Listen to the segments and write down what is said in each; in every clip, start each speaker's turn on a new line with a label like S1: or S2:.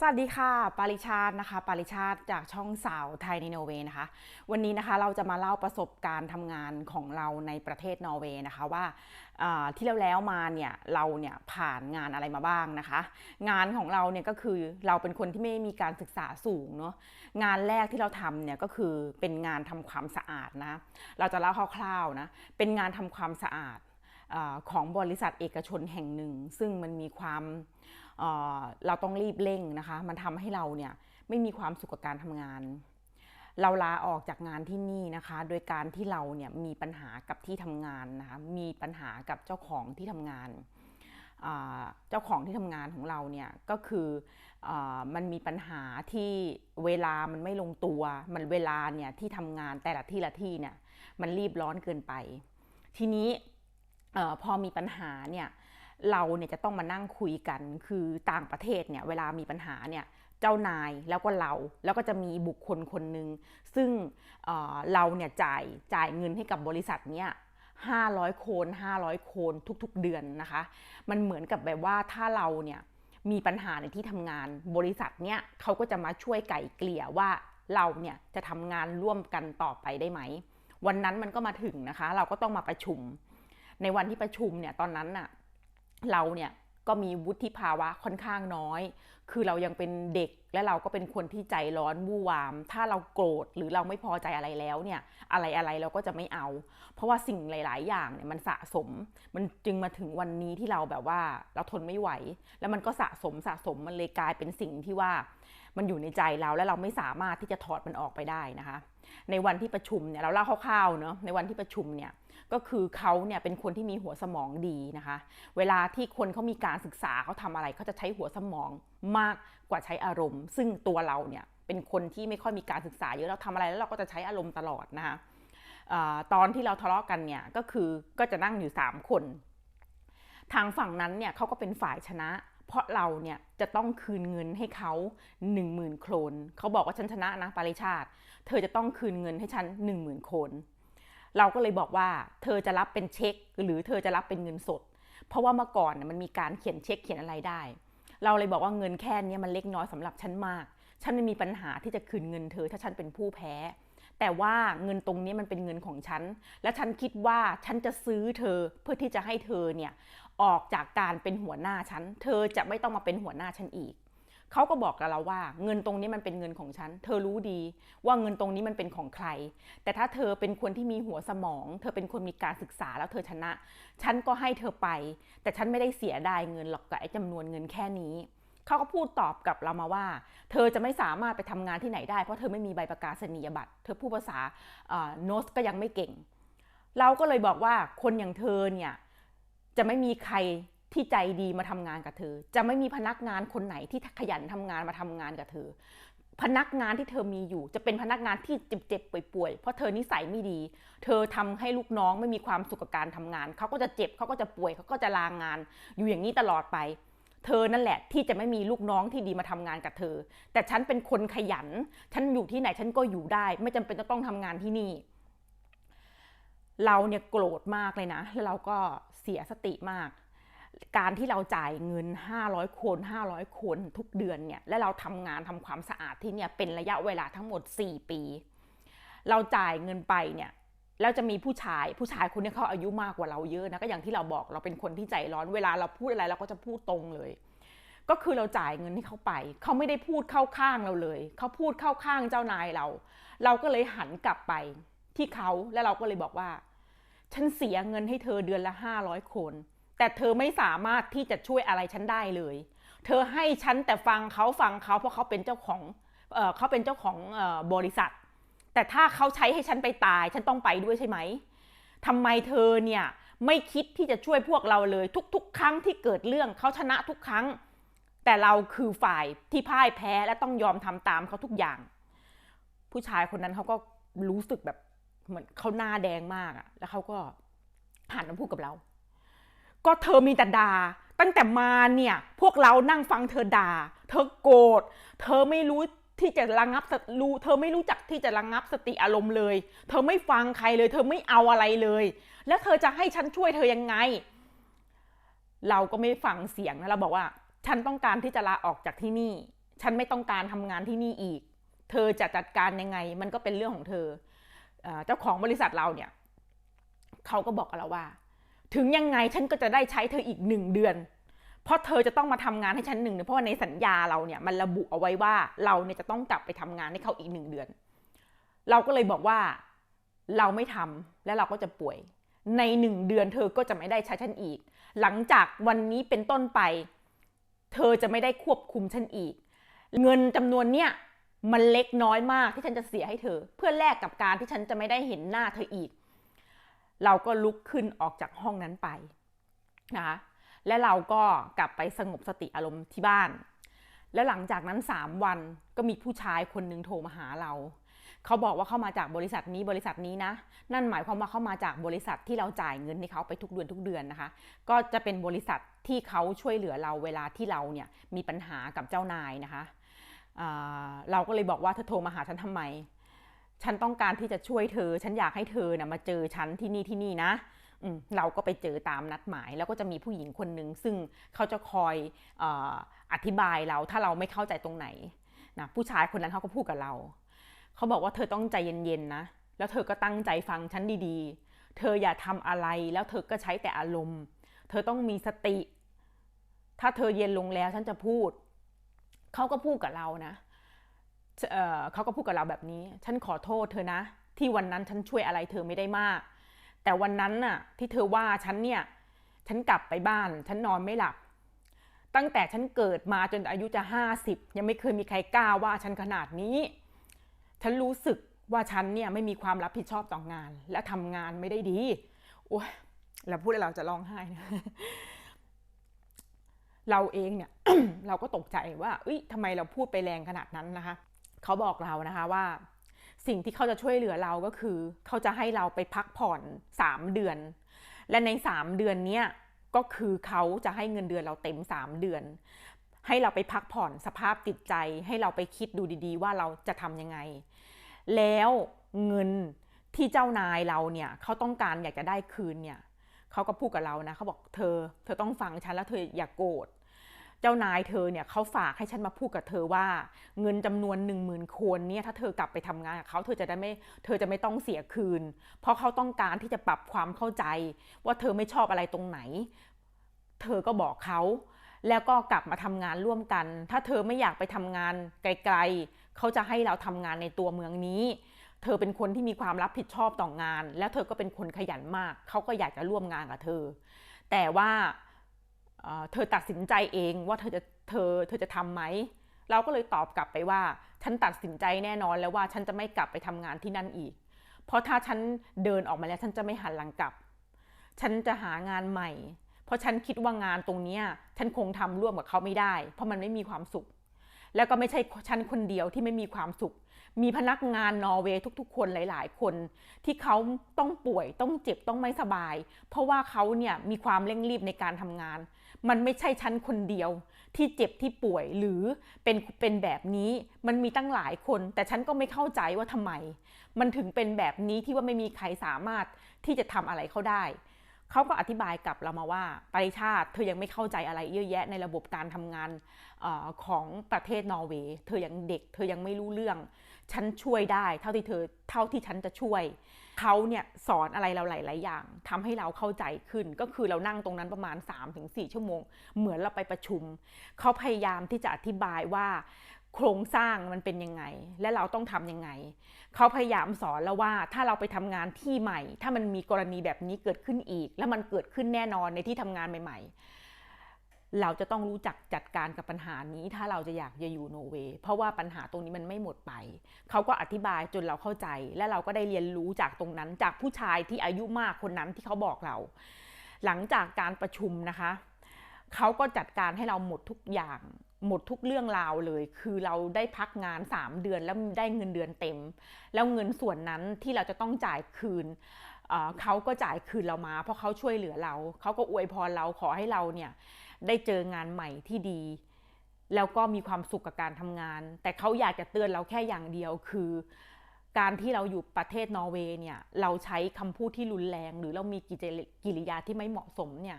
S1: สวัสดีค่ะปาริชาตินะคะ ปาริชาติจากช่องสาวไทยในนอร์เวย์นะคะ วันนี้นะคะเราจะมาเล่าประสบการณ์ทำงานของเราในประเทศนอร์เวย์นะคะว่าที่แล้วแล้วมาเนี่ยเราเนี่ยผ่านงานอะไรมาบ้างนะคะ งานของเราเนี่ยก็คือเราเป็นคนที่ไม่มีการศึกษาสูงเนาะงานแรกที่เราทำเนี่ยก็คือเป็นงานทำความสะอาดนะเราจะเล่าคร่าวๆนะเป็นงานทำความสะอาดอของบริษัทเอกชนแห่งหนึ่ง ซึ่งมันมีความ เเราต้องรีบเร่งนะคะ มันทำให้เราเนี่ยไม่มีความสุขกับการทำงาน เราลาออกจากงานที่นี่นะคะ โดยการที่เราเนี่ยมีปัญหากับที่ทำงานนะคะ มีปัญหากับเจ้าของที่ทำงาน เจ้าของที่ทำงานของเราเนี่ยก็คืออมันมีปัญหาที่เวลามันไม่ลงตัว มันเวลาเนี่ยที่ทำงานแต่ละที่ละที่เนี่ยมันรีบร้อนเกินไป ทีนี้ออพอมีปัญหาเนี่ย เราเนี่ยจะต้องมานั่งคุยกัน คือต่างประเทศเนี่ยเวลามีปัญหาเนี่ยเจ้านายแล้วก็เราแล้วก็จะมีบุคคลคนหนึ่งซึ่งเเราเนี่ยจ่ายจ่ายเงินให้กับบริษัทเนี่ย500 โคน 500 โคนทุกๆเดือนนะคะ มันเหมือนกับแบบว่าถ้าเราเนี่ยมีปัญหาในที่ทำงานบริษัทเนี่ยเขาก็จะมาช่วยไก่เกลี่ยว่าเราเนี่ยจะทำงานร่วมกันต่อไปได้ไหม วันนั้นมันก็มาถึงนะคะ เราก็ต้องมาประชุม ในวันที่ประชุมเนี่ยตอนนั้นน่ะ เราเนี่ยก็มีวุฒิภาวะค่อนข้างน้อย คือเรายังเป็นเด็กและเราก็เป็นคนที่ใจร้อนวู่วาม ถ้าเราโกรธหรือเราไม่พอใจอะไรแล้วเนี่ยอะไรอะไรเราก็จะไม่เอา เพราะว่าสิ่งหลาย ๆ อย่างเนี่ยมันสะสม มันจึงมาถึงวันนี้ที่เราแบบว่าเราทนไม่ไหว แล้วมันก็สะสมสะสมมันเลยกลายเป็นสิ่งที่ว่า มันอยู่ในใจเราและเราไม่สามารถที่จะถอดมันออกไปได้นะคะ ในวันที่ประชุมเนี่ยเราเล่าคร่าวๆเนาะในวันที่ประชุมเนี่ยก็คือเขาเนี่ยเป็นคนที่มีหัวสมองดีนะคะ เวลาที่คนเขามีการศึกษาเขาทำอะไรเขาจะใช้หัวสมองมากกว่าใช้อารมณ์ ซึ่งตัวเราเนี่ยเป็นคนที่ไม่ค่อยมีการศึกษาเยอะเราทำอะไรแล้วเราก็จะใช้อารมณ์ตลอดนะคะตอนที่เราทะเลาะกันเนี่ยก็คือก็จะนั่งอยู่ 3 คน ทางฝั่งนั้นเนี่ยเขาก็เป็นฝ่ายชนะ เพราะเราเนี่ยจะต้องคืนเงินให้เขา1 0,000โครนเขาบอกว่าฉันชนะนะปาริชาติ เธอจะต้องคืนเงินให้ฉัน1 0,000 คน เราก็เลยบอกว่าเธอจะรับเป็นเช็ค หรือเธอจะรับเป็นเงินสด เพราะว่าเมื่อก่อนมันมีการเขียนเช็คเขียนอะไรได้ เราเลยบอกว่าเงินแค่เนี้ยมันเล็กน้อยสำหรับฉันมาก ฉันไม่มีปัญหาที่จะคืนเงินเธอ ถ้าฉันเป็นผู้แพ้ แต่ว่าเงินตรงนี้มันเป็นเงินของฉัน และฉันคิดว่าฉันจะซื้อเธอเพื่อที่จะให้เธอเนี่ยออกจากการเป็นหัวหน้าฉัน เธอจะไม่ต้องมาเป็นหัวหน้าฉันอีก เขาก็บอกกับเราว่า เงินตรงนี้มันเป็นเงินของฉัน เธอรู้ดีว่าเงินตรงนี้มันเป็นของใคร แต่ถ้าเธอเป็นคนที่มีหัวสมอง เธอเป็นคนมีการศึกษาแล้วเธอชนะ ฉันก็ให้เธอไป แต่ฉันไม่ได้เสียดายเงินหรอกกับไอ้จำนวนเงินแค่นี้เขาก็พูดตอบกับเรามาว่า เธอจะไม่สามารถไปทำงานที่ไหนได้เพราะเธอไม่มีใบประกาศนียบัตร เธอพูดภาษาโนสก็ยังไม่เก่ง เราก็เลยบอกว่าคนอย่างเธอเนี่ยจะไม่มีใคร ที่ใจดีมาทำงานกับเธอ จะไม่มีพนักงานคนไหนที่ขยันทำงานมาทำงานกับเธอ พนักงานที่เธอมีอยู่ จะเป็นพนักงานที่เจ็บๆป่วยๆเพราะเธอนิสัยไม่ดี เธอทำให้ลูกน้องไม่มีความสุขกับการทำงานเขาก็จะเจ็บเขาก็จะป่วยเขาก็จะลางงาน อยู่อย่างนี้ตลอดไป เธอนั่นแหละที่จะไม่มีลูกน้องที่ดีมาทำงานกับเธอ แต่ฉันเป็นคนขยัน ฉันอยู่ที่ไหนฉันก็อยู่ได้ ไม่จำเป็นจะต้องทำงานที่นี่เราเนี่ยโกรธมากเลยนะ แล้วเราก็เสียสติมาก การที่เราจ่ายเงิน 500 คน 500 คนทุกเดือนเนี่ย และเราทำงานทำความสะอาดที่เนี่ยเป็นระยะเวลาทั้งหมด 4 ปี เราจ่ายเงินไปเนี่ยแล้วจะมีผู้ชายผู้ชายคนนี้เขาอายุมากกว่าเราเยอะนะก็อย่างที่เราบอกเราเป็นคนที่ใจร้อนเวลาเราพูดอะไรเราก็จะพูดตรงเลย ก็คือเราจ่ายเงินให้เขาไป เขาไม่ได้พูดเข้าข้างเราเลย เขาพูดเข้าข้างเจ้านายเรา เราก็เลยหันกลับไปที่เขาแล้วเราก็เลยบอกว่า ฉันเสียเงินให้เธอเดือนละ500คน แต่เธอไม่สามารถที่จะช่วยอะไรฉันได้เลย เธอให้ฉันแต่ฟังเขาฟังเขาเพราะเขาเป็นเจ้าของเออเขาเป็นเจ้าของออบริษัท แต่ถ้าเขาใช้ให้ฉันไปตาย ฉันต้องไปด้วยใช่ไหมทำไมเธอเนี่ยไม่คิดที่จะช่วยพวกเราเลย ทุก ๆ ครั้งที่เกิดเรื่องเขาชนะทุกครั้ง แต่เราคือฝ่ายที่พ่ายแพ้และต้องยอมทำตามเขาทุกอย่าง ผู้ชายคนนั้นเขาก็รู้สึกแบบเหมือนเขาหน้าแดงมากอะแล้วเขาก็หันมาพูดกับเรา ก็เธอมีแต่ด่าตั้งแต่มาเนี่ยพวกเรานั่งฟังเธอด่า เธอโกรธเธอไม่รู้ที่จะระงับสรู้เธอไม่รู้จักที่จะระงับสติอารมณ์เลย เธอไม่ฟังใครเลย เธอไม่เอาอะไรเลย แล้วเธอจะให้ฉันช่วยเธอยังไง เราก็ไม่ฟังเสียงนะเราบอกว่า ฉันต้องการที่จะลาออกจากที่นี่ ฉันไม่ต้องการทำงานที่นี่อีก เธอจะจัดการยังไง มันก็เป็นเรื่องของเธอเจ้าของบริษัทเราเนี่ยเขาก็บอกกับเราว่า ถึงยังไงฉันก็จะได้ใช้เธออีกหนึ่งเดือน เพราะเธอจะต้องมาทำงานให้ฉันหนึ่งเดือนเพราะว่าในสัญญาเราเนี่ยมันระบุเอาไว้ว่าเราเนี่ยจะต้องกลับไปทำงานให้เขาอีกหนึ่งเดือน เราก็เลยบอกว่าเราไม่ทำและเราก็จะป่วย ในหนึ่งเดือนเธอก็จะไม่ได้ใช้ฉันอีก หลังจากวันนี้เป็นต้นไป เธอจะไม่ได้ควบคุมฉันอีก เงินจำนวนเนี้ยมันเล็กน้อยมากที่ฉันจะเสียให้เธอ เพื่อแลกกับการที่ฉันจะไม่ได้เห็นหน้าเธออีก เราก็ลุกขึ้นออกจากห้องนั้นไปนะคะและเราก็กลับไปสงบสติอารมณ์ที่บ้าน แล้วหลังจากนั้น 3 วันก็มีผู้ชายคนหนึ่งโทรมาหาเราเขาบอกว่าเข้ามาจากบริษัทนี้บริษัทนี้นะ นั่นหมายความว่าเข้ามาจากบริษัทที่เราจ่ายเงินให้เขาไปทุกเดือนทุกเดือนนะคะ ก็จะเป็นบริษัทที่เขาช่วยเหลือเราเวลาที่เราเนี่ยมีปัญหากับเจ้านายนะคะเราก็เลยบอกว่าเธอโทรมาหาฉันทำไม ฉันต้องการที่จะช่วยเธอ ฉันอยากให้เธอนะมาเจอฉันที่นี่ที่นี่นะอืเราก็ไปเจอตามนัดหมาย แล้วก็จะมีผู้หญิงคนหนึ่งซึ่งเขาจะคอยอออธิบายเราถ้าเราไม่เข้าใจตรงไหนนะผู้ชายคนนั้นเขาก็พูดกับเรา เขาบอกว่าเธอต้องใจเย็นๆนะ แล้วเธอก็ตั้งใจฟังฉันดีๆ เธออย่าทำอะไรแล้วเธอก็ใช้แต่อารมณ์ เธอต้องมีสติ ถ้าเธอเย็นลงแล้วฉันจะพูด เขาก็พูดกับเรานะ เเขาก็พูดกับเราแบบนี้ ฉันขอโทษเธอนะ ที่วันนั้นฉันช่วยอะไรเธอไม่ได้มาก แต่วันนั้นน่ะที่เธอว่าฉันเนี่ยฉันกลับไปบ้าน ฉันนอนไม่หลับ ตั้งแต่ฉันเกิดมาจนอายุจะห้าสิบยังไม่เคยมีใครกล้าว่าฉันขนาดนี้ ฉันรู้สึกว่าฉันเนี่ยไม่มีความรับผิดชอบต่องาน และทำงานไม่ได้ดีโอ้ยเราพูดแล้วเราจะร้องไห้นะเราเองเนี่ย เราก็ตกใจว่าเอ้ยทำไมเราพูดไปแรงขนาดนั้นนะคะ เขาบอกเรานะคะว่า สิ่งที่เขาจะช่วยเหลือเราก็คือ เขาจะให้เราไปพักผ่อนสามเดือน และในสามเดือนเนี้ยก็คือเขาจะให้เงินเดือนเราเต็มสามเดือน ให้เราไปพักผ่อนสภาพจิตใจ ให้เราไปคิดดูดีๆ ว่าเราจะทำยังไง แล้วเงินที่เจ้านายเราเนี่ยเขาต้องการอยากจะได้คืนเนี่ยเขาก็พูดกับเรานะเขาบอกเธอ เธอต้องฟังฉันแล้วเธออย่ากโกรธ จ้านายเธอเนี่ยเขาฝากให้ฉันมาพูดกับเธอว่า เงินจำนวนหนึ่งหมื่นคนเนี่ยถ้าเธอกลับไปทำงานกับเขาเธอจะได้ไม่เธอจะไม่ต้องเสียคืน เพราะเขาต้องการที่จะปรับความเข้าใจ ว่าเธอไม่ชอบอะไรตรงไหน เธอก็บอกเขาแล้วก็กลับมาทำงานร่วมกัน ถ้าเธอไม่อยากไปทำงานไกลๆเขาจะให้เราทำงานในตัวเมืองนี้ เธอเป็นคนที่มีความรับผิดชอบต่องาน แล้วเธอก็เป็นคนขยันมาก เขาก็อยากจะร่วมงานกับเธอ แต่ว่า เธอตัดสินใจเองว่าเธอจะเธอเธอจะทำไหมเราก็เลยตอบกลับไปว่า ฉันตัดสินใจแน่นอนแล้วว่าฉันจะไม่กลับไปทำงานที่นั่นอีก เพราะถ้าฉันเดินออกมาแล้วฉันจะไม่หันหลังกลับ ฉันจะหางานใหม่ เพราะฉันคิดว่างานตรงนี้ฉันคงทำร่วมกับเขาไม่ได้ เพราะมันไม่มีความสุข แล้วก็ไม่ใช่ฉันคนเดียวที่ไม่มีความสุข มีพนักงานนอร์เวย์ทุก ๆ คนหลาย ๆ คน ที่เขาต้องป่วยต้องเจ็บต้องไม่สบาย เพราะว่าเขาเนี่ยมีความเร่งรีบในการทำงาน มันไม่ใช่ฉันคนเดียวที่เจ็บที่ป่วยหรือเป็นเป็นแบบนี้มันมีตั้งหลายคน แต่ฉันก็ไม่เข้าใจว่าทำไม มันถึงเป็นแบบนี้ที่ว่าไม่มีใครสามารถที่จะทำอะไรเขาได้เขาก็อธิบายกับเรามาว่าปริชาติเธอยังไม่เข้าใจอะไรเยอะแยะในระบบการทำงานอของประเทศนอร์เวย์ เธอยังเด็ก เธอยังไม่รู้เรื่อง ฉันช่วยได้ เท่าที่เธอเท่าที่ฉันจะช่วยเขาเนี่ยสอนอะไรเราหลาย ๆ อย่างทำให้เราเข้าใจขึ้น ก็คือเรานั่งตรงนั้นประมาณ 3-4 ชั่วโมง เหมือนเราไปประชุม เขาพยายามที่จะอธิบายว่าโครงสร้างมันเป็นยังไง และเราต้องทำยังไง เขาพยายามสอนแล้วว่าถ้าเราไปทำงานที่ใหม่ ถ้ามันมีกรณีแบบนี้เกิดขึ้นอีก และมันเกิดขึ้นแน่นอนในที่ทำงานใหม่ ๆ เราจะต้องรู้จักจัดการกับปัญหานี้ ถ้าเราจะอยากจะอยู่โนเวย์เพราะว่าปัญหาตรงนี้มันไม่หมดไป เขาก็อธิบายจนเราเข้าใจ และเราก็ได้เรียนรู้จากตรงนั้นจากผู้ชายที่อายุมากคนนั้นที่เขาบอกเรา หลังจากการประชุมนะคะ เขาก็จัดการให้เราหมดทุกอย่างหมดทุกเรื่องราวเลย คือเราได้พักงาน 3 เดือนแล้วได้เงินเดือนเต็ม แล้วเงินส่วนนั้นที่เราจะต้องจ่ายคืนเเขาก็จ่ายคืนเรามา เพราะเขาช่วยเหลือเรา เขาก็อวยพรเราขอให้เราเนี่ย ได้เจองานใหม่ที่ดี แล้วก็มีความสุขกับการทำงาน แต่เขาอยากจะเตือนเราแค่อย่างเดียวคือ การที่เราอยู่ประเทศนอร์เวย์เนี่ยเราใช้คำพูดที่รุนแรง หรือเรามีกิจกิริยาที่ไม่เหมาะสมเนี่ย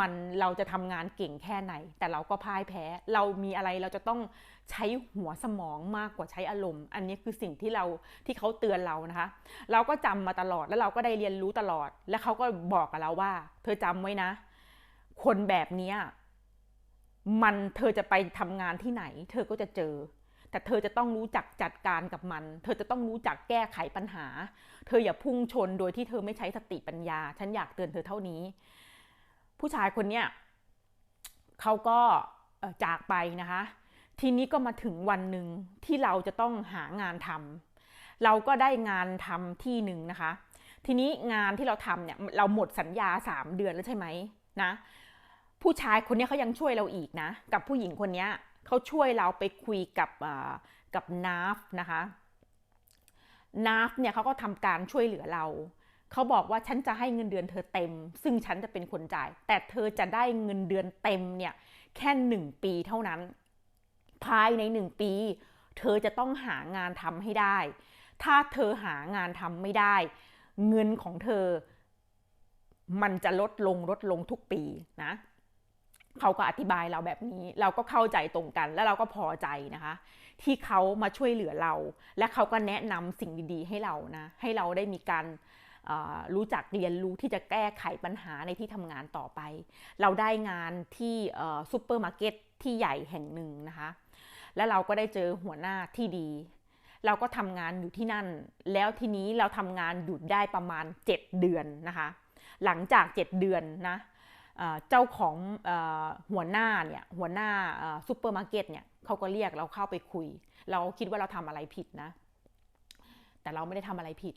S1: มันเราจะทำงานเก่งแค่ไหน แต่เราก็พ่ายแพ้ เรามีอะไรเราจะต้องใช้หัวสมองมากกว่าใช้อารมณ์ อันนี้คือสิ่งที่เราที่เขาเตือนเรานะคะ เราก็จำมาตลอดแล้วเราก็ได้เรียนรู้ตลอด แล้วเขาก็บอกกับเราว่า เธอจำไว้นะ คนแบบเนี้ยมันเธอจะไปทำงานที่ไหน เธอก็จะเจอ แต่เธอจะต้องรู้จักจัดการกับมัน เธอจะต้องรู้จักแก้ไขปัญหา เธออย่าพุ่งชนโดยที่เธอไม่ใช้สติปัญญา ฉันอยากเตือนเธอเท่านี้ ผู้ชายคนเนี้ยเขาก็จากไปนะคะ ทีนี้ก็มาถึงวันหนึ่งที่เราจะต้องหางานทำเราก็ได้งานทำที่หนึ่งนะคะ ทีนี้งานที่เราทำเนี่ยเราหมดสัญญาสามเดือนแล้วใช่ไหมนะ ผู้ชายคนนี้เขายังช่วยเราอีกนะ กับผู้หญิงคนนี้เขาช่วยเราไปคุยกับกับนาฟนะคะนาฟเนี่ยเขาก็ทำการช่วยเหลือเราเขาบอกว่าฉันจะให้เงินเดือนเธอเต็ม ซึ่งฉันจะเป็นคนจ่าย แต่เธอจะได้เงินเดือนเต็มเนี่ยแค่หนึ่งปีเท่านั้น ภายในหนึ่งปี เธอจะต้องหางานทำให้ได้ ถ้าเธอหางานทำไม่ได้ เงินของเธอ มันจะลดลงลดลงทุกปีนะ เขาก็อธิบายเราแบบนี้ เราก็เข้าใจตรงกัน แล้วเราก็พอใจนะคะ ที่เขามาช่วยเหลือเรา และเขาก็แนะนำสิ่งดีๆ ให้เรานะ ให้เราได้มีการรู้จักเรียนรู้ที่จะแก้ไขปัญหาในที่ทำงานต่อไป เราได้งานที่ซูเปอร์มาร์เก็ตที่ใหญ่แห่งหนึ่งนะคะ แล้วเราก็ได้เจอหัวหน้าที่ดี เราก็ทำงานอยู่ที่นั่น แล้วทีนี้เราทำงานหยุดได้ประมาณ 7 เดือนนะคะ หลังจาก 7 เดือนนะ เจ้าของอหัวหน้าเนี่ยหัวหน้าซูเปอร์มาร์เก็ตเนี่ยเขาก็เรียกเราเข้าไปคุย เราคิดว่าเราทำอะไรผิดนะ แต่เราไม่ได้ทำอะไรผิด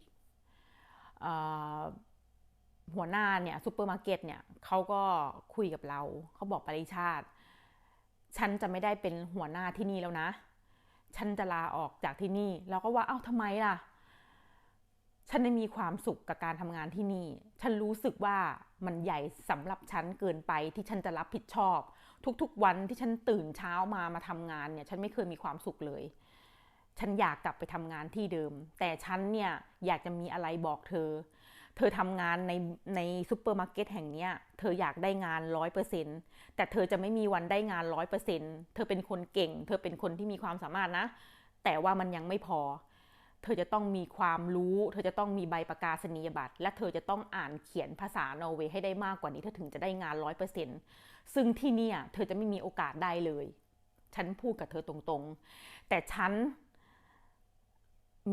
S1: หัวหน้าเนี่ยซูเปอร์มาร์เก็ตเนี่ยเขาก็คุยกับเราเขาบอกปริชาติ ฉันจะไม่ได้เป็นหัวหน้าที่นี่แล้วนะ ฉันจะลาออกจากที่นี่ เราก็ว่าเอ้าทำไมล่ะ ฉันได้มีความสุขกับการทำงานที่นี่ ฉันรู้สึกว่ามันใหญ่สำหรับฉันเกินไปที่ฉันจะรับผิดชอบ ทุกๆวันที่ฉันตื่นเช้ามามาทำงานเนี่ย ฉันไม่เคยมีความสุขเลย ฉันอยากกลับไปทำงานที่เดิม แต่ฉันเนี่ยอยากจะมีอะไรบอกเธอ เธอทำงานในในซูเปอร์มาร์เก็ตแห่งนี้เธออยากได้งานร้อยเปอร์เซ็นแต่เธอจะไม่มีวันได้งานร้อยเปอร์เซ็นเธอเป็นคนเก่ง เธอเป็นคนที่มีความสามารถนะ แต่ว่ามันยังไม่พอเธอจะต้องมีความรู้ เธอจะต้องมีใบประกาศนียบัตร และเธอจะต้องอ่านเขียนภาษานอร์เวย์ให้ได้มากกว่านี้เธอถึงจะได้งานร้อยเปอร์เซ็นซึ่งที่เนี่ยเธอจะไม่มีโอกาสได้เลย ฉันพูดกับเธอตรงๆ แต่ฉัน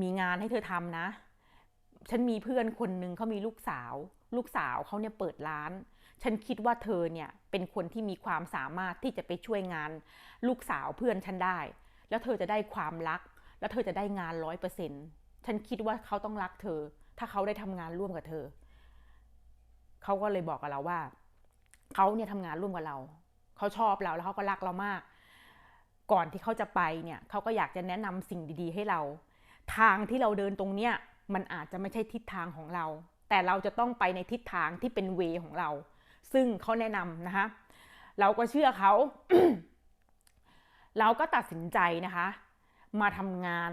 S1: มีงานให้เธอทำนะ ฉันมีเพื่อนคนหนึ่งเขามีลูกสาว ลูกสาวเขาเนี่ยเปิดร้าน ฉันคิดว่าเธอเนี่ยเป็นคนที่มีความสามารถที่จะไปช่วยงาน ลูกสาวเพื่อนฉันได้ แล้วเธอจะได้ความรัก แล้วเธอจะได้งานร้อยเปอร์เซ็นฉันคิดว่าเขาต้องรักเธอ ถ้าเขาได้ทำงานร่วมกับเธอ เขาก็เลยบอกกับเราว่า เขาเนี่ยทำงานร่วมกับเรา เขาชอบเราแล้วเขาก็รักเรามาก ก่อนที่เขาจะไปเนี่ยเขาก็อยากจะแนะนำสิ่งดี ๆ ให้เรา ทางที่เราเดินตรงเนี้ยมันอาจจะไม่ใช่ทิศทางของเรา แต่เราจะต้องไปในทิศทางที่เป็นเวของเรา ซึ่งเขาแนะนำนะคะ เราก็เชื่อเขา เราก็ตัดสินใจนะคะ มาทำงาน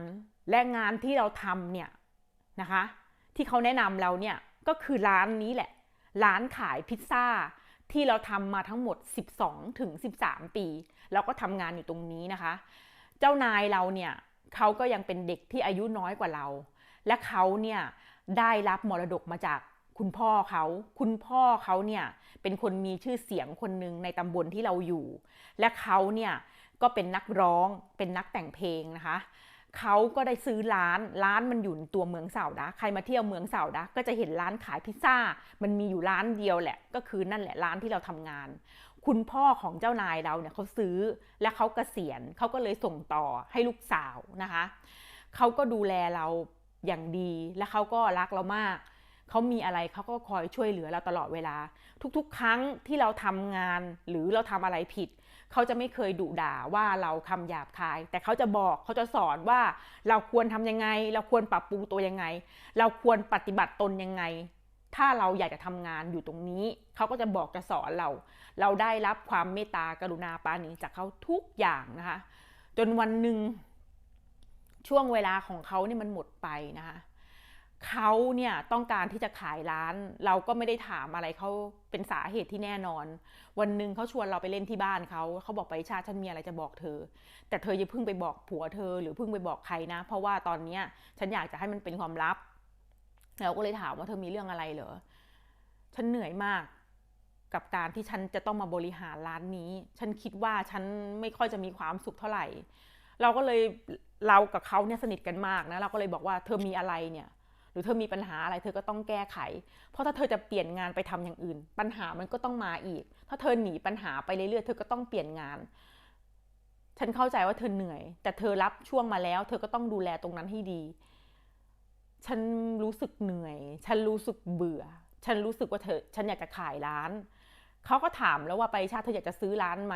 S1: และงานที่เราทำเนี่ยนะคะ ที่เขาแนะนำเราเนี่ยก็คือร้านนี้แหละ ร้านขายพิซซ่าที่เราทำมาทั้งหมด 12ถึง13 ปี เราก็ทำงานอยู่ตรงนี้นะคะ เจ้านายเราเนี่ยเขาก็ยังเป็นเด็กที่อายุน้อยกว่าเรา และเขาเนี่ยได้รับมรดกมาจาก คุณพ่อเขาคุณพ่อเขาเนี่ยเป็นคนมีชื่อเสียงคนหนึ่งในตำบลที่เราอยู่ และเขาเนี่ยก็เป็นนักร้องเป็นนักแต่งเพลงนะคะเขาก็ได้ซื้อร้านร้านมันอยู่ในตัวเมืองเสาดะใครมาเที่ยวเมืองเสาดะก็จะเห็นร้านขายพิซซ่า มันมีอยู่ร้านเดียวแหละ ก็คือนั่นแหละร้านที่เราทำงาน คุณพ่อของเจ้านายเราเนี่ยเขาซื้อและเขาเกษียณเขาก็เลยส่งต่อให้ลูกสาวนะคะเขาก็ดูแลเราอย่างดีและเขาก็รักเรามาก เขามีอะไรเขาก็คอยช่วยเหลือเราตลอดเวลา ทุกๆ ครั้งที่เราทำงานหรือเราทำอะไรผิด เขาจะไม่เคยดุด่าว่าเราคำหยาบคาย แต่เขาจะบอกเขาจะสอนว่าเราควรทำยังไง เราควรปรับปรุงตัวยังไง เราควรปฏิบัติตนยังไง ถ้าเราอยากจะทำงานอยู่ตรงนี้ เขาก็จะบอกจะสอนเรา เราได้รับความเมตตากรุณาปาณีจากเขาทุกอย่างนะคะ จนวันหนึ่งช่วงเวลาของเขาเนี่ยมันหมดไปนะคะ เขาเนี่ยต้องการที่จะขายร้าน เราก็ไม่ได้ถามอะไรเขาเป็นสาเหตุที่แน่นอน วันหนึ่งเขาชวนเราไปเล่นที่บ้านเขาเขาบอกไปชาฉันมีอะไรจะบอกเธอ แต่เธออย่าเพิ่งไปบอกผัวเธอ หรือเพิ่งไปบอกใครนะ เพราะว่าตอนเนี้ยฉันอยากจะให้มันเป็นความลับเราก็เลยถามว่าเธอมีเรื่องอะไรเหรอฉันเหนื่อยมากกับการที่ฉันจะต้องมาบริหารร้านนี้ ฉันคิดว่าฉันไม่ค่อยจะมีความสุขเท่าไหร่ เราก็เลยเรากับเขาเนี่ยสนิทกันมากนะ เราก็เลยบอกว่าเธอมีอะไรเนี่ย รือเธอมีปัญหาอะไรเธอก็ต้องแก้ไข เพราะถ้าเธอจะเปลี่ยนงานไปทำอย่างอื่น ปัญหามันก็ต้องมาอีก ถ้าเธอหนีปัญหาไปเรื่อยๆเธอก็ต้องเปลี่ยนงาน ฉันเข้าใจว่าเธอเหนื่อย แต่เธอรับช่วงมาแล้ว เธอก็ต้องดูแลตรงนั้นให้ดี ฉันรู้สึกเหนื่อย ฉันรู้สึกเบื่อ ฉันรู้สึกว่าเธอ ฉันอยากจะขายร้าน เขาก็ถามแล้วว่าไปชาติเธออยากจะซื้อร้านไหม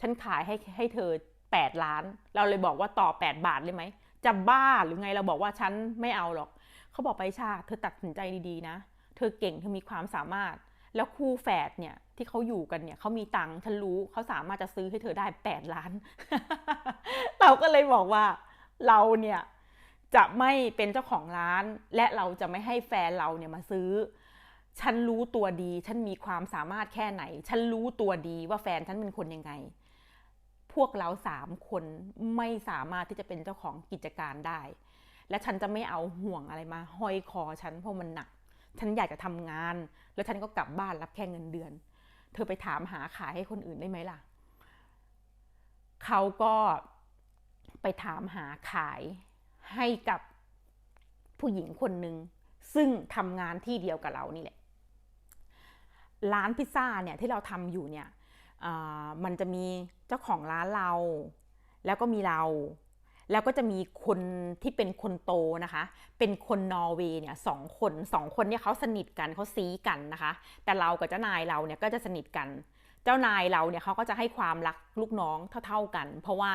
S1: ฉันขายให้ให้เธอแปดล้าน เราเลยบอกว่าต่อแปดบาทเลยไหมจะบ้าหรือไงเราบอกว่าฉันไม่เอาหรอก เขาบอกไปชาเธอตัดสินใจดีๆนะ เธอเก่งเธอมีความสามารถ แล้วคู่แฝดเนี่ยที่เขาอยู่กันเนี่ยเขามีตังค์ฉันรู้เขาสามารถจะซื้อให้เธอได้แปดล้าน เราก็เลยบอกว่าเราเนี่ยจะไม่เป็นเจ้าของร้าน และเราจะไม่ให้แฟนเราเนี่ยมาซื้อ ฉันรู้ตัวดี ฉันมีความสามารถแค่ไหน ฉันรู้ตัวดีว่าแฟนฉันเป็นคนยังไง พวกเราสามคนไม่สามารถที่จะเป็นเจ้าของกิจการได้ และฉันจะไม่เอาห่วงอะไรมาห้อยคอฉันเพราะมันหนัก ฉันอยากจะทำงาน แล้วฉันก็กลับบ้านรับแค่เงินเดือน เธอไปถามหาขายให้คนอื่นได้ไหมล่ะ เขาก็ไปถามหาขายให้กับผู้หญิงคนหนึ่งซึ่งทำงานที่เดียวกับเรานี่แหละ ร้านพิซซ่าเนี่ยที่เราทำอยู่เนี่ยมันจะมีเจ้าของร้านเรา แล้วก็มีเรา แล้วก็จะมีคนที่เป็นคนโตนะคะ เป็นคนนอร์เวย์เนี่ยสองคนสองคนเนี่ยเขาสนิทกันเขาซีกันนะคะ แต่เรากับเจ้านายเราเนี่ยก็จะสนิทกัน เจ้านายเราเนี่ยเขาก็จะให้ความรักลูกน้องเท่า ๆกัน เพราะว่า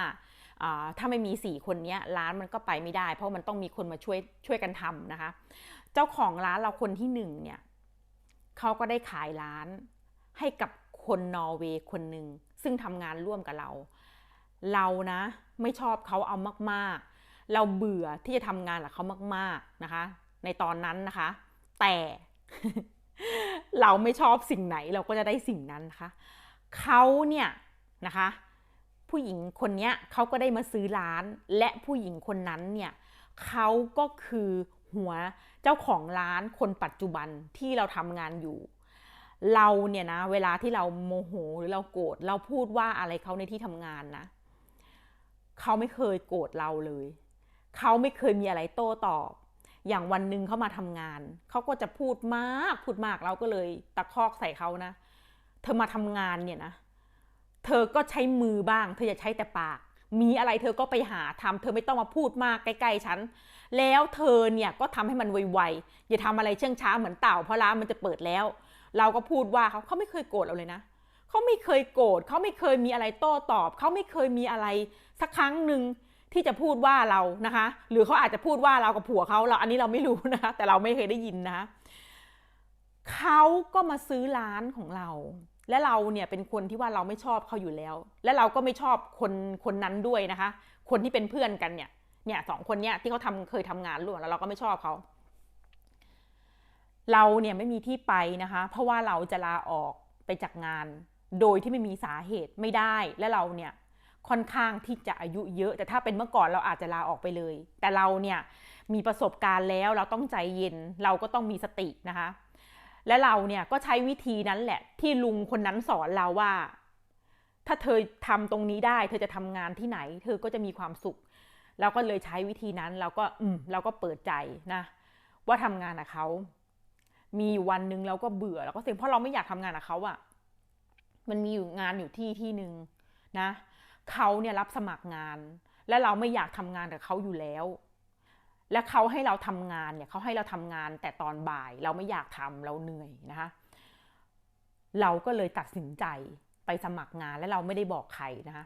S1: ถ้าไม่มีสี่คนนี้ร้านมันก็ไปไม่ได้ เพราะมันต้องมีคนมาช่วยช่วยกันทำนะคะ เจ้าของร้านเราคนที่หนึ่งเนี่ยเขาก็ได้ขายร้านให้กับคนนอร์เวย์คนหนึ่งซึ่งทำงานร่วมกับเรา เรานะไม่ชอบเขาเอามากๆ เราเบื่อที่จะทำงานกับเขามาก ๆนะคะ ในตอนนั้นนะคะ แต่เราไม่ชอบสิ่งไหนเราก็จะได้สิ่งนั้นนะคะเขาเนี่ยนะคะ ผู้หญิงคนนี้เขาก็ได้มาซื้อร้าน และผู้หญิงคนนั้นเนี่ยเขาก็คือหัวเจ้าของร้านคนปัจจุบันที่เราทำงานอยู่ เราเนี่ยนะเวลาที่เราโมโหหรือเราโกรธเราพูดว่าอะไรเขาในที่ทำงานนะ เขาไม่เคยโกรธเราเลย เขาไม่เคยมีอะไรโต้ตอบ อย่างวันหนึ่งเขามาทำงาน เขาก็จะพูดมาก พูดมากเราก็เลยตะคอกใส่เขานะ เธอมาทำงานเนี่ยนะ เธอก็ใช้มือบ้าง เธออย่าใช้แต่ปาก มีอะไรเธอก็ไปหาทำเธอไม่ต้องมาพูดมากใกล้ๆฉัน แล้วเธอเนี่ยก็ทำให้มันไวๆ อย่าทำอะไรเชื่องช้าเหมือนเต่า เพราะร้านมันจะเปิดแล้ว เราก็พูดว่าเขาเขาไม่เคยโกรธเราเลยนะเขาไม่เคยโกรธเขาไม่เคยมีอะไรโต้ตอบ เขาไม่เคยมีอะไรสักครั้งหนึ่งที่จะพูดว่าเรานะคะ หรือเขาอาจจะพูดว่าเรากับผัวเขาเราอันนี้เราไม่รู้นะคะ แต่เราไม่เคยได้ยินนะเขาก็มาซื้อร้านของเรา และเราเนี่ยเป็นคนที่ว่าเราไม่ชอบเขาอยู่แล้ว และเราก็ไม่ชอบคนคนนั้นด้วยนะคะ คนที่เป็นเพื่อนกันเนี่ยเนี่ยสองคนเนี่ยที่เขาทำเคยทำงานร่วมแล้วเราก็ไม่ชอบเขาเราเนี่ยไม่มีที่ไปนะคะ เพราะว่าเราจะลาออกไปจากงาน โดยที่ไม่มีสาเหตุไม่ได้และเราเนี่ยค่อนข้างที่จะอายุเยอะ แต่ถ้าเป็นเมื่อก่อนเราอาจจะลาออกไปเลย แต่เราเนี่ยมีประสบการณ์แล้วเราต้องใจเย็น เราก็ต้องมีสตินะคะ และเราเนี่ยก็ใช้วิธีนั้นแหละ ที่ลุงคนนั้นสอนเราว่า ถ้าเธอทำตรงนี้ได้ เธอจะทำงานที่ไหน เธอก็จะมีความสุข เราก็เลยใช้วิธีนั้นเราก็อืมเราก็เปิดใจนะ ว่าทำงานกับเขามีวันหนึ่งเราก็เบื่อแล้วก็เซ็งเพราะเราไม่อยากทำงานกับเขาอะ มันมีอยู่งานอยู่ที่ที่หนึ่งนะเขาเนี่ยรับสมัครงาน และเราไม่อยากทำงานกับเขาอยู่แล้ว และเขาให้เราทำงานเนี่ยเขาให้เราทำงานแต่ตอนบ่ายเราไม่อยากทำเราเหนื่อยนะคะเราก็เลยตัดสินใจไปสมัครงานและเราไม่ได้บอกใครนะคะ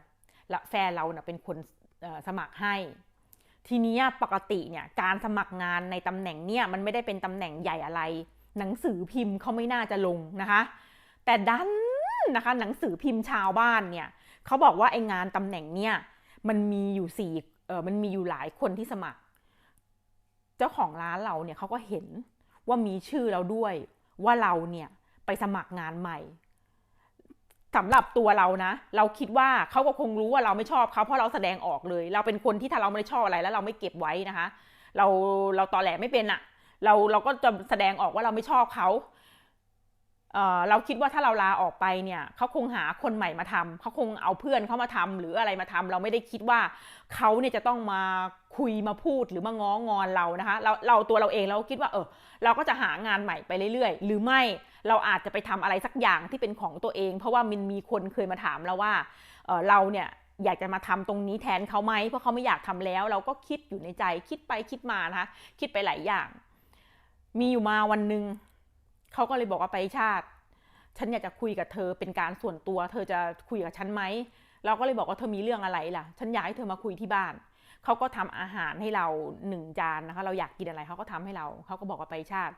S1: และแฟนเราเน่ยเป็นคนสมัครให้ ทีนี้ปกติเนี่ยการสมัครงานในตำแหน่งเนี่ยมันไม่ได้เป็นตำแหน่งใหญ่อะไร หนังสือพิมพ์เขาไม่น่าจะลงนะคะ แต่ดัน นะคะ หนังสือพิมพ์ชาวบ้านเนี่ยเขาบอกว่าไองานตำแหน่งเนี่ยมันมีอยู่สี่เออมันมีอยู่หลายคนที่สมัคร เจ้าของร้านเราเนี่ยเขาก็เห็นว่ามีชื่อเราด้วย ว่าเราเนี่ยไปสมัครงานใหม่สำหรับตัวเรานะ เราคิดว่าเขาก็คงรู้ว่าเราไม่ชอบเขาเพราะเราแสดงออกเลย เราเป็นคนที่ถ้าเราไม่ได้ชอบอะไรแล้วเราไม่เก็บไว้นะคะ เราเราตอแหลไม่เป็นอะเราเราก็จะแสดงออกว่าเราไม่ชอบเขา เเราคิดว่าถ้าเราลาออกไปเนี่ยเขาคงหาคนใหม่มาทำเขาคงเอาเพื่อนเขามาทำหรืออะไรมาทำเราไม่ได้คิดว่าเขาเนี่ยจะต้องมาคุยมาพูดหรือมาง้องอนเรานะคะเราเราตัวเราเองเราคิดว่าเออเราก็จะหางานใหม่ไปเรื่อยๆ หรือไม่เราอาจจะไปทำอะไรสักอย่างที่เป็นของตัวเอง เพราะว่ามันมีคนเคยมาถามเราว่าเออเราเนี่ยอยากจะมาทำตรงนี้แทนเขาไหมเพราะเขาไม่อยากทำแล้ว เราก็คิดอยู่ในใจคิดไปคิดมานะคะคิดไปหลายอย่าง มีอยู่มาวันหนึ่ง เขาก็เลยบอกว่าไปชาติ ฉันอยากจะคุยกับเธอเป็นการส่วนตัว เธอจะคุยกับฉันไหม เราก็เลยบอกว่าเธอมีเรื่องอะไรล่ะ ฉันอยากให้เธอมาคุยที่บ้าน เขาก็ทำอาหารให้เราหนึ่งจานนะคะ เราอยากกินอะไรเขาก็ทำให้เรา เขาก็บอกว่าไปชาติ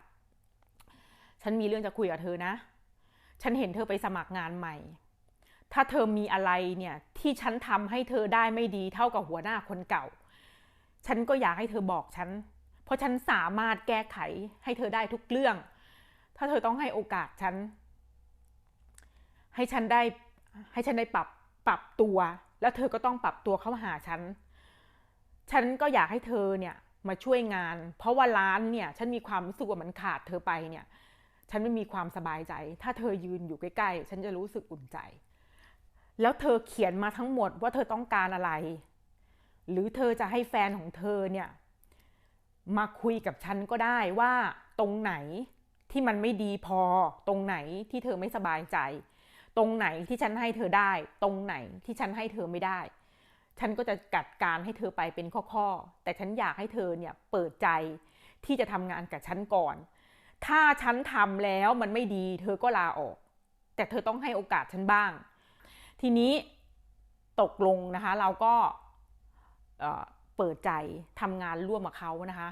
S1: ฉันมีเรื่องจะคุยกับเธอนะ ฉันเห็นเธอไปสมัครงานใหม่ ถ้าเธอมีอะไรเนี่ยที่ฉันทำให้เธอได้ไม่ดีเท่ากับหัวหน้าคนเก่า ฉันก็อยากให้เธอบอกฉัน เพราะฉันสามารถแก้ไขให้เธอได้ทุกเรื่อง ถ้าเธอต้องให้โอกาสฉัน ให้ฉันได้ให้ฉันได้ปรับปรับตัว แล้วเธอก็ต้องปรับตัวเข้าหาฉัน ฉันก็อยากให้เธอเนี่ยมาช่วยงาน เพราะว่าร้านเนี่ย ฉันมีความรู้สึกว่ามันขาดเธอไปเนี่ย ฉันไม่มีความสบายใจ ถ้าเธอยืนอยู่ใกล้ๆ ฉันจะรู้สึกอุ่นใจ แล้วเธอเขียนมาทั้งหมดว่าเธอต้องการอะไร หรือเธอจะให้แฟนของเธอเนี่ย มาคุยกับฉันก็ได้ว่าตรงไหน ที่มันไม่ดีพอ ตรงไหนที่เธอไม่สบายใจ ตรงไหนที่ฉันให้เธอได้ ตรงไหนที่ฉันให้เธอไม่ได้ ฉันก็จะจัดการให้เธอไปเป็นข้อๆ แต่ฉันอยากให้เธอเนี่ยเปิดใจที่จะทำงานกับฉันก่อน ถ้าฉันทำแล้วมันไม่ดี เธอก็ลาออก แต่เธอต้องให้โอกาสฉันบ้าง ทีนี้ตกลงนะคะเราก็เปิดใจทำงานร่วมกับเขานะคะ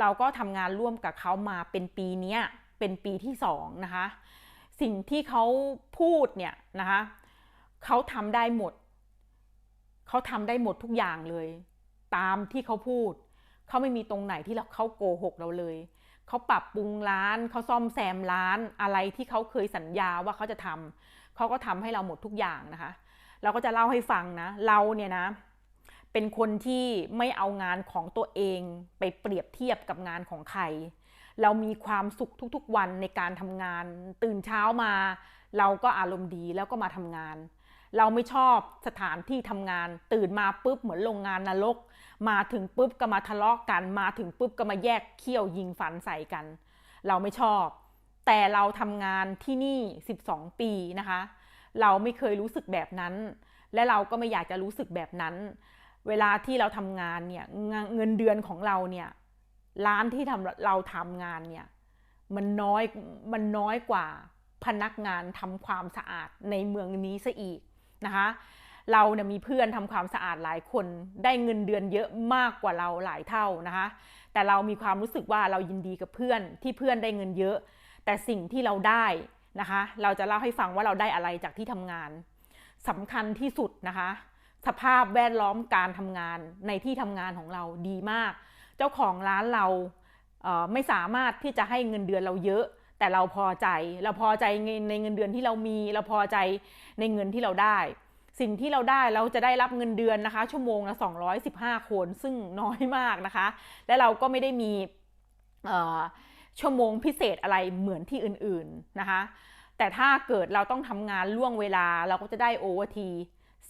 S1: เราก็ทำงานร่วมกับเขามาเป็นปีนี้ เป็นปีที่สองนะคะ สิ่งที่เขาพูดเนี่ยนะคะเขาทำได้หมด เขาทำได้หมดทุกอย่างเลย ตามที่เขาพูด เขาไม่มีตรงไหนที่เราเขาโกหกเราเลย เขาปรับปรุงร้านเขาซ่อมแซมร้านอะไรที่เขาเคยสัญญาว่าเขาจะทำเขาก็ทำให้เราหมดทุกอย่างนะคะ เราก็จะเล่าให้ฟังนะ เราเนี่ยนะเป็นคนที่ไม่เอางานของตัวเองไปเปรียบเทียบกับงานของใคร เรามีความสุขทุกๆวันในการทำงาน ตื่นเช้ามา เราก็อารมณ์ดีแล้วก็มาทำงาน เราไม่ชอบสถานที่ทำงาน ตื่นมาปุ๊บเหมือนโรงงานนรก มาถึงปุ๊บก็มาทะเลาะกัน มาถึงปุ๊บก็มาแยกเขี้ยวยิงฟันใส่กัน เราไม่ชอบ แต่เราทำงานที่นี่ 12 ปีนะคะ เราไม่เคยรู้สึกแบบนั้น และเราก็ไม่อยากจะรู้สึกแบบนั้น เวลาที่เราทำงานเนี่ยเงินเดือนของเราเนี่ย ร้านที่ทำเราทำงานเนี่ยมันน้อยมันน้อยกว่าพนักงานทำความสะอาดในเมืองนี้ซะอีกนะคะ เราเนี่ยมีเพื่อนทำความสะอาดหลายคน ได้เงินเดือนเยอะมากกว่าเราหลายเท่านะคะ แต่เรามีความรู้สึกว่าเรายินดีกับเพื่อนที่เพื่อนได้เงินเยอะ แต่สิ่งที่เราได้นะคะ เราจะเล่าให้ฟังว่าเราได้อะไรจากที่ทำงานสำคัญที่สุดนะคะ สภาพแวดล้อมการทำงานในที่ทำงานของเราดีมาก จ้าของร้านเราเไม่สามารถที่จะให้เงินเดือนเราเยอะ แต่เราพอใจ เราพอใจในเงินเดือนที่เรามี เราพอใจในเงินที่เราได้ สิ่งที่เราได้เราจะได้รับเงินเดือนนะคะ ชั่วโมงละ215 คนซึ่งน้อยมากนะคะ และเราก็ไม่ได้มีชั่วโมงพิเศษอะไรเหมือนที่อื่นๆนะคะ แต่ถ้าเกิดเราต้องทำงานล่วงเวลาเราก็จะได้โอเวอร์ที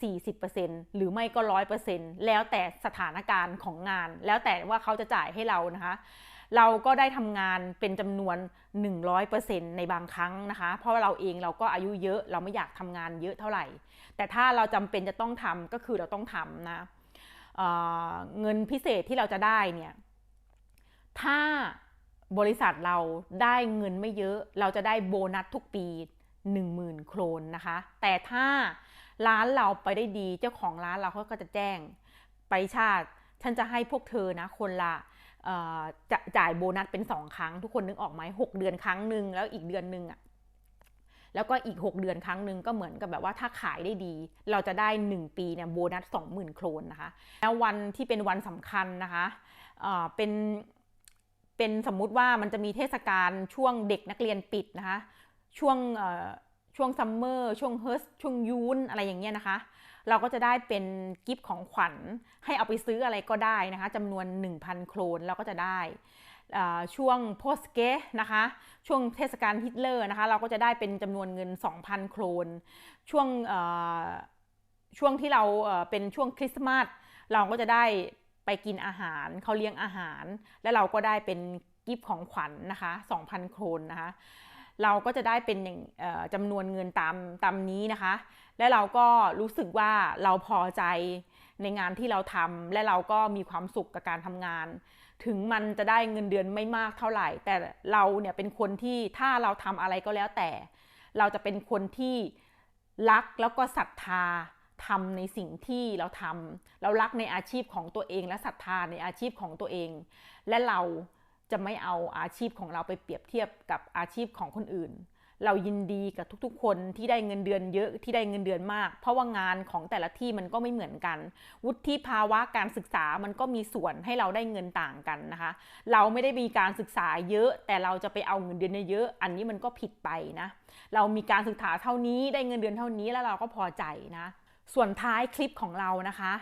S1: 40%หรือไม่ก็ 100%แล้วแต่สถานการณ์ของงาน แล้วแต่ว่าเขาจะจ่ายให้เรานะคะ เราก็ได้ทำงานเป็นจำนวน 100%ในบางครั้งนะคะ เพราะว่าเราเองเราก็อายุเยอะเราไม่อยากทำงานเยอะเท่าไหร่ แต่ถ้าเราจำเป็นจะต้องทำก็คือเราต้องทำนะเเงินพิเศษที่เราจะได้เนี่ยถ้าบริษัทเราได้เงินไม่เยอะ เราจะได้โบนัสทุกปี 10,000 โครนนะคะ แต่ถ้า ร้านเราไปได้ดี เจ้าของร้านเราเขาก็จะแจ้งไปชาติ ฉันจะให้พวกเธอนะ คนละจะจ่ายโบนัสเป็นสองครั้ง ทุกคนนึกออกไหมหกเดือนครั้งหนึ่งแล้วอีกเดือนหนึ่งอะแล้วก็อีก 6 เดือนครั้งหนึ่งก็เหมือนกับแบบว่าถ้าขายได้ดี เราจะได้ 1 ปีเนี่ยโบนัส 20,000 โครนนะคะ แล้ววันที่เป็นวันสำคัญนะคะเป็นเป็นสมมุติว่ามันจะมีเทศกาลช่วงเด็กนักเรียนปิดนะคะ ช่วง ช่วงซัมเมอร์ช่วงเฮิร์สช่วงยูนอะไรอย่างเงี้ยนะคะ เราก็จะได้เป็นกิฟต์ของขวัญให้เอาไปซื้ออะไรก็ได้นะคะจำนวน 1,000 โครนเราก็จะได้ช่วงโพสเกนะคะ ช่วงเทศกาลฮิตเลอร์นะคะ เราก็จะได้เป็นจำนวนเงิน 2,000 โครน ช่วงช่วงที่เราเป็นช่วงคริสต์มาสเราก็จะได้ไปกินอาหารเขาเลี้ยงอาหาร แล้วเราก็ได้เป็นกิฟต์ของขวัญนะคะ 2,000 โครนนะคะ เราก็จะได้เป็นอย่างจำนวนเงินตามตามนี้นะคะ และเราก็รู้สึกว่าเราพอใจในงานที่เราทำและเราก็มีความสุขกับการทำงาน ถึงมันจะได้เงินเดือนไม่มากเท่าไหร่ แต่เราเนี่ยเป็นคนที่ถ้าเราทำอะไรก็แล้วแต่ เราจะเป็นคนที่รักแล้วก็ศรัทธาทำในสิ่งที่เราทำเรารักในอาชีพของตัวเองและศรัทธาในอาชีพของตัวเอง และเรา จะไม่เอาอาชีพของเราไปเปรียบเทียบกับอาชีพของคนอื่น เรายินดีกับทุกๆ คนที่ได้เงินเดือนเยอะที่ได้เงินเดือนมาก เพราะว่างานของแต่ละที่มันก็ไม่เหมือนกัน วุฒิภาวะการศึกษามันก็มีส่วนให้เราได้เงินต่างกันนะคะ เราไม่ได้มีการศึกษาเยอะ แต่เราจะไปเอาเงินเดือนเยอะอันนี้มันก็ผิดไปนะ เรามีการศึกษาเท่านี้ได้เงินเดือนเท่านี้แล้วเราก็พอใจนะ ส่วนท้ายคลิปของเรานะคะ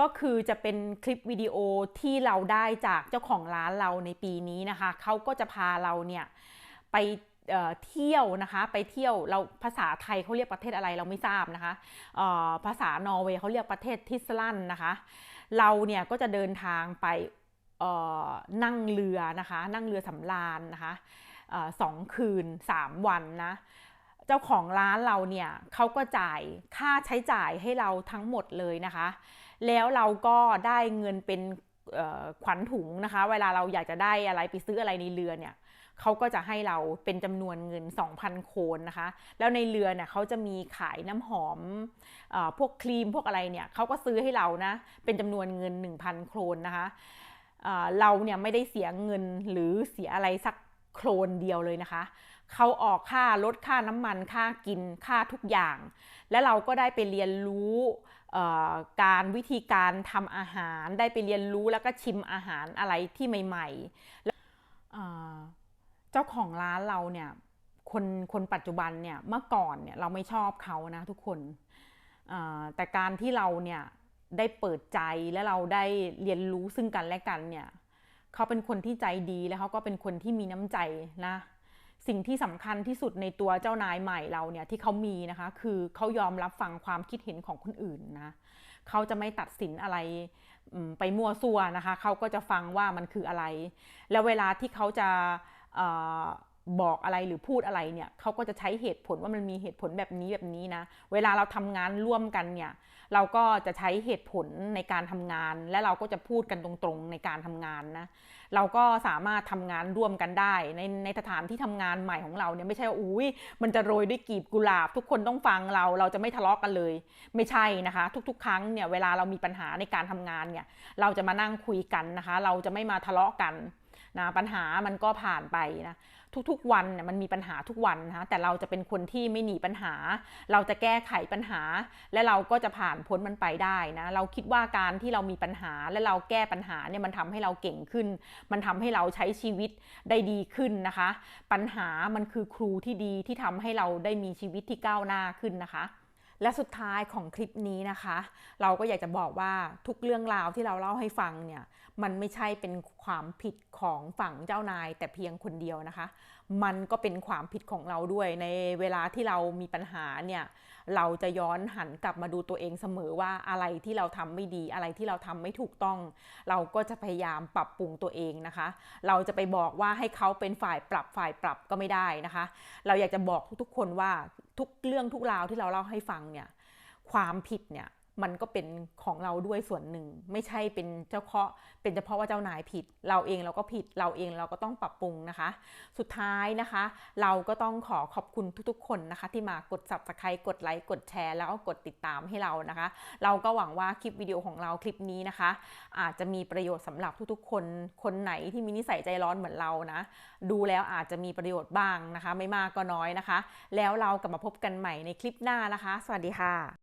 S1: ก็คือจะเป็นคลิปวิดีโอที่เราได้จากเจ้าของร้านเราในปีนี้นะคะ เขาก็จะพาเราเนี่ยไปเเที่ยวนะคะ ไปเที่ยวเราภาษาไทยเขาเรียกประเทศอะไรเราไม่ทราบนะคะอ่อภาษานอร์เวย์เขาเรียกประเทศทิสลันนะคะ เราเนี่ยก็จะเดินทางไปอ่อนั่งเรือนะคะ นั่งเรือสำราญนะคะอสองคืนสามวันนะเจ้าของร้านเราเนี่ยเขาก็จ่ายค่าใช้จ่ายให้เราทั้งหมดเลยนะคะ แล้วเราก็ได้เงินเป็นขวัญถุงนะคะ เวลาเราอยากจะได้อะไรไปซื้ออะไรในเรือเนี่ยเขาก็จะให้เราเป็นจำนวนเงิน 2,000 โคนนะคะ แล้วในเรือเนี่ยเขาจะมีขายน้ำหอมอพวกครีมพวกอะไรเนี่ยเขาก็ซื้อให้เรานะ เป็นจำนวนเงิน 1,000 โครนนะคะเราเนี่ยไม่ได้เสียเงินหรือเสียอะไรสักโครนเดียวเลยนะคะ เขาออกค่ารถค่าน้ำมันค่ากินค่าทุกอย่าง และเราก็ได้ไปเรียนรู้ การวิธีการทำอาหารได้ไปเรียนรู้แล้วก็ชิมอาหารอะไรที่ใหม่ๆแล้วเจ้าของร้านเราเนี่ยคนคนปัจจุบันเนี่ยเมื่อก่อนเนี่ยเราไม่ชอบเขานะทุกคนแต่การที่เราเนี่ยได้เปิดใจและเราได้เรียนรู้ซึ่งกันและกันเนี่ยเขาเป็นคนที่ใจดีและเขาก็เป็นคนที่มีน้ำใจนะ สิ่งที่สำคัญที่สุดในตัวเจ้านายใหม่เราเนี่ยที่เขามีนะคะ คือเขายอมรับฟังความคิดเห็นของคนอื่นนะเขาจะไม่ตัดสินอะไรไปมั่วซั่วนะคะเขาก็จะฟังว่ามันคืออะไร แล้วเวลาที่เขาจะ บอกอะไรหรือพูดอะไรเนี่ยเขาก็จะใช้เหตุผลว่ามันมีเหตุผลแบบนี้แบบนี้นะ เวลาเราทำงานร่วมกันเนี่ย เราก็จะใช้เหตุผลในการทำงาน และเราก็จะพูดกันตรงๆในการทำงานนะ เราก็สามารถทำงานร่วมกันได้ ในในสถานที่ทำงานใหม่ของเราเนี่ยไม่ใช่ว่าอุ้ยมันจะโรยด้วยกีบกุหลาบ ทุกคนต้องฟังเราเราจะไม่ทะเลาะกันเลย ไม่ใช่นะคะ ทุก ๆ ครั้งเนี่ยเวลาเรามีปัญหาในการทำงานเนี่ย เราจะมานั่งคุยกันนะคะ เราจะไม่มาทะเลาะกันนะปัญหามันก็ผ่านไปนะ ทุกๆ วันเนี่ยมันมีปัญหาทุกวันนะคะแต่เราจะเป็นคนที่ไม่หนีปัญหา เราจะแก้ไขปัญหา และเราก็จะผ่านพ้นมันไปได้นะเราคิดว่าการที่เรามีปัญหาและเราแก้ปัญหาเนี่ยมันทำให้เราเก่งขึ้น มันทำให้เราใช้ชีวิตได้ดีขึ้นนะคะ ปัญหามันคือครูที่ดีที่ทำให้เราได้มีชีวิตที่ก้าวหน้าขึ้นนะคะ และสุดท้ายของคลิปนี้นะคะ เราก็อยากจะบอกว่าทุกเรื่องราวที่เราเล่าให้ฟังเนี่ยมันไม่ใช่เป็นความผิดของฝั่งเจ้านาย แต่เพียงคนเดียวนะคะ มันก็เป็นความผิดของเราด้วยในเวลาที่เรามีปัญหาเนี่ยเราจะย้อนหันกลับมาดูตัวเองเสมอว่าอะไรที่เราทำไม่ดีอะไรที่เราทำไม่ถูกต้อง เราก็จะพยายามปรับปรุงตัวเองนะคะ เราจะไปบอกว่าให้เขาเป็นฝ่ายปรับฝ่ายปรับก็ไม่ได้นะคะ เราอยากจะบอกทุกๆคนว่าทุกเรื่องทุกราวที่เราเล่าให้ฟังเนี่ยความผิดเนี่ย มันก็เป็นของเราด้วยส่วนหนึ่ง ไม่ใช่เป็นเจ้าเพาะเป็นเฉพาะว่าเจ้านายผิด เราเองเราก็ผิดเราเองเราก็ต้องปรับปรุงนะคะ สุดท้ายนะคะ เราก็ต้องขอขอบคุณทุกๆ คนนะคะ ที่มากด subscribe กดไลค์กดแชร์ แล้วก็กดติดตามให้เรานะคะ เราก็หวังว่าคลิปวิดีโอของเราคลิปนี้นะคะ อาจจะมีประโยชน์สำหรับทุกๆ คน คนไหนที่มีนิสัยใจร้อนเหมือนเรานะ ดูแล้วอาจจะมีประโยชน์บ้างนะคะ ไม่มากก็น้อยนะคะ แล้วเรากลับมาพบกันใหม่ในคลิปหน้านะคะ สวัสดีค่ะ